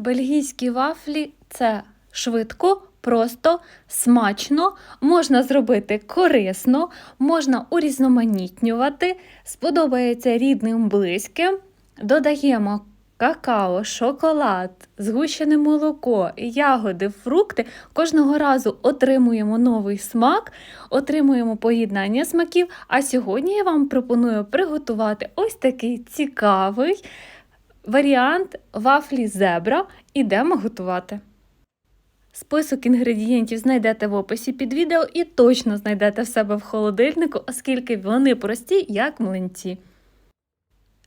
Бельгійські вафлі це швидко, просто, смачно, можна зробити корисно, можна урізноманітнювати, сподобається рідним близьким. Додаємо какао, шоколад, згущене молоко, ягоди, фрукти. Кожного разу отримуємо новий смак, отримуємо поєднання смаків. А сьогодні я вам пропоную приготувати ось такий цікавий варіант вафлі зебра. Ідемо готувати. Список інгредієнтів знайдете в описі під відео і точно знайдете в себе в холодильнику, оскільки вони прості, як млинці.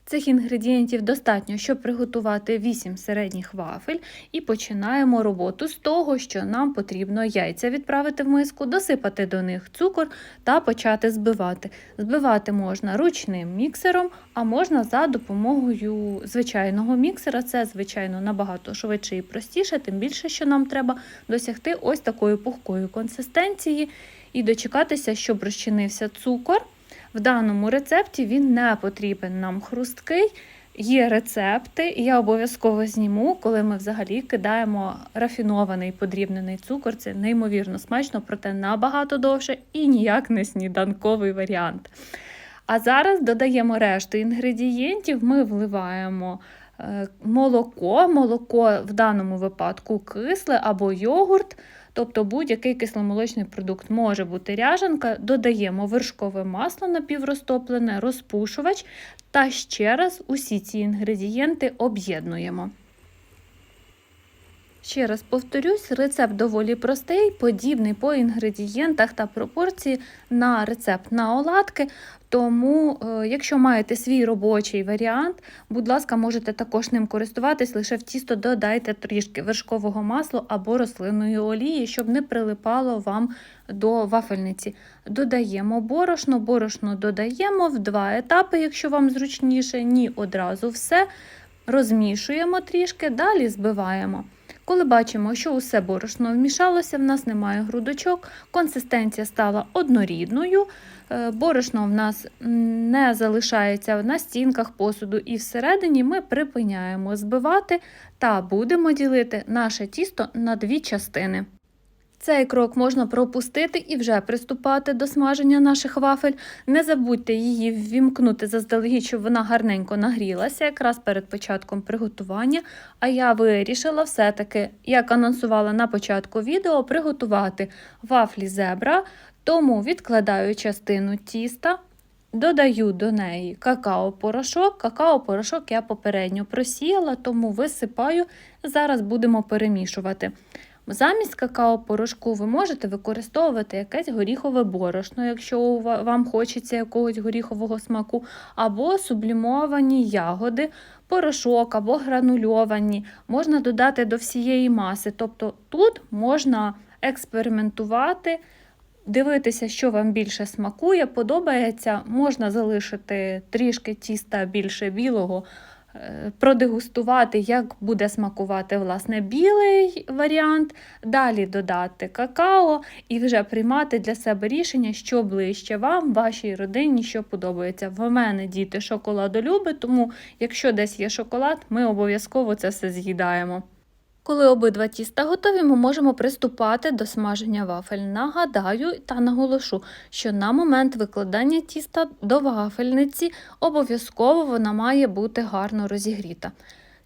Цих інгредієнтів достатньо, щоб приготувати 8 середніх вафель, і починаємо роботу з того, що нам потрібно яйця відправити в миску, досипати до них цукор та почати збивати. Збивати можна ручним міксером, а можна за допомогою звичайного міксера. Це, звичайно, набагато швидше і простіше, тим більше, що нам треба досягти ось такої пухкої консистенції і дочекатися, щоб розчинився цукор. В даному рецепті він не потрібен нам хрусткий. Є рецепти, і я обов'язково зніму, коли ми взагалі кидаємо рафінований подрібнений цукор. Це неймовірно смачно, проте набагато довше і ніяк не сніданковий варіант. А зараз додаємо решту інгредієнтів, ми вливаємо е, молоко, молоко в даному випадку кисле або йогурт. Тобто будь-який кисломолочний продукт може бути ряжанка, додаємо вершкове масло напіврозтоплене, розпушувач та ще раз усі ці інгредієнти об'єднуємо. Ще раз повторюсь, рецепт доволі простий, подібний по інгредієнтах та пропорції на рецепт на оладки. Тому, е, якщо маєте свій робочий варіант, будь ласка, можете також ним користуватись, лише в тісто додайте трішки вершкового масла або рослинної олії, щоб не прилипало вам до вафельниці. Додаємо борошно, борошно додаємо в два етапи, якщо вам зручніше, ні одразу все. Розмішуємо трішки, далі збиваємо. Коли бачимо, що усе борошно вмішалося, в нас немає грудочок, консистенція стала однорідною, е, борошно в нас не залишається на стінках посуду і всередині ми припиняємо збивати та будемо ділити наше тісто на дві частини. Цей крок можна пропустити і вже приступати до смаження наших вафель. Не забудьте її ввімкнути заздалегідь, щоб вона гарненько нагрілася, якраз перед початком приготування. А я вирішила все-таки, як анонсувала на початку відео, приготувати вафлі зебра, тому відкладаю частину тіста. Додаю до неї какао-порошок. Какао-порошок я попередньо просіяла, тому висипаю. Зараз будемо перемішувати. Замість какао-порошку ви можете використовувати якесь горіхове борошно, якщо вам хочеться якогось горіхового смаку, або сублімовані ягоди, порошок або гранульовані. Можна додати до всієї маси. Тобто тут можна експериментувати. Дивитися, що вам більше смакує, подобається, можна залишити трішки тіста більше білого, продегустувати, як буде смакувати власне білий варіант, далі додати какао і вже приймати для себе рішення, що ближче вам, вашій родині, що подобається. В мене діти шоколадолюби, тому якщо десь є шоколад, ми обов'язково це все з'їдаємо. Коли обидва тіста готові, ми можемо приступати до смаження вафель. Нагадаю та наголошу, що на момент викладання тіста до вафельниці обов'язково вона має бути гарно розігріта.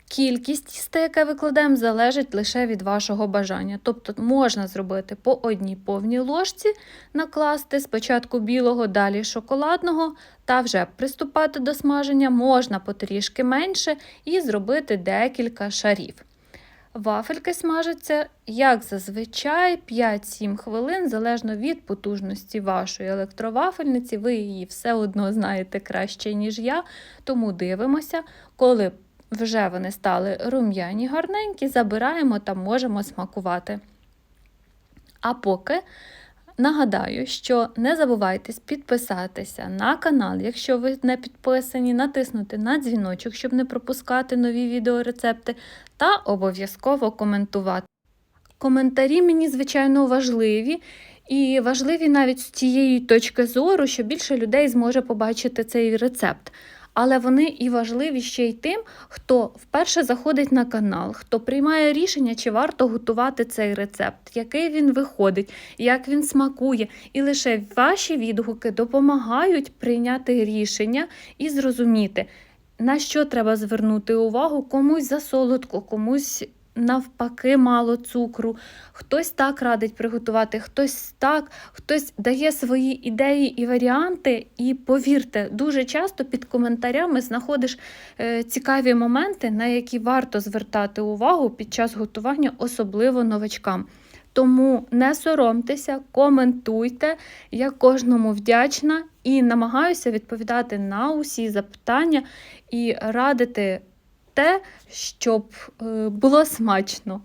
Кількість тіста, яке викладаємо, залежить лише від вашого бажання. Тобто можна зробити по одній повній ложці, накласти спочатку білого, далі шоколадного, та вже приступати до смаження можна потрішки менше і зробити декілька шарів. Вафельки смажаться, як зазвичай, 5-7 хвилин, залежно від потужності вашої електровафельниці. Ви її все одно знаєте краще, ніж я. Тому дивимося, коли вже вони стали рум'яні, гарненькі, забираємо та можемо смакувати. А поки Нагадаю, що не забувайте підписатися на канал, якщо ви не підписані, натиснути на дзвіночок, щоб не пропускати нові відеорецепти, та обов'язково коментувати. Коментарі мені, звичайно, важливі, і важливі навіть з тієї точки зору, що більше людей зможе побачити цей рецепт. Але вони і важливі ще й тим, хто вперше заходить на канал, хто приймає рішення, чи варто готувати цей рецепт, який він виходить, як він смакує. І лише ваші відгуки допомагають прийняти рішення і зрозуміти, на що треба звернути увагу комусь за солодко, комусь навпаки мало цукру. Хтось так радить приготувати, хтось так, хтось дає свої ідеї і варіанти. І повірте, дуже часто під коментарями знаходиш е, цікаві моменти, на які варто звертати увагу під час готування, особливо новачкам. Тому не соромтеся, коментуйте. Я кожному вдячна і намагаюся відповідати на усі запитання і радити те, щоб е, було смачно.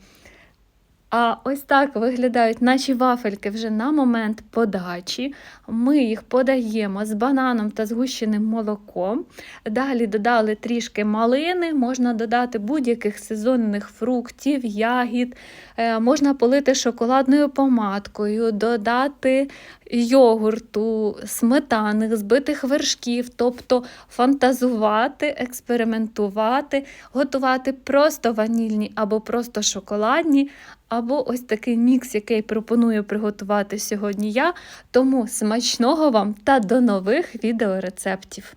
А ось так виглядають наші вафельки вже на момент подачі. Ми їх подаємо з бананом та згущеним молоком. Далі додали трішки малини, можна додати будь-яких сезонних фруктів, ягід, Е, можна полити шоколадною помадкою, додати йогурту, сметаних, збитих вершків, тобто фантазувати, експериментувати, готувати просто ванільні або просто шоколадні, або ось такий мікс, який пропоную приготувати сьогодні я. Тому смачного вам та до нових відеорецептів!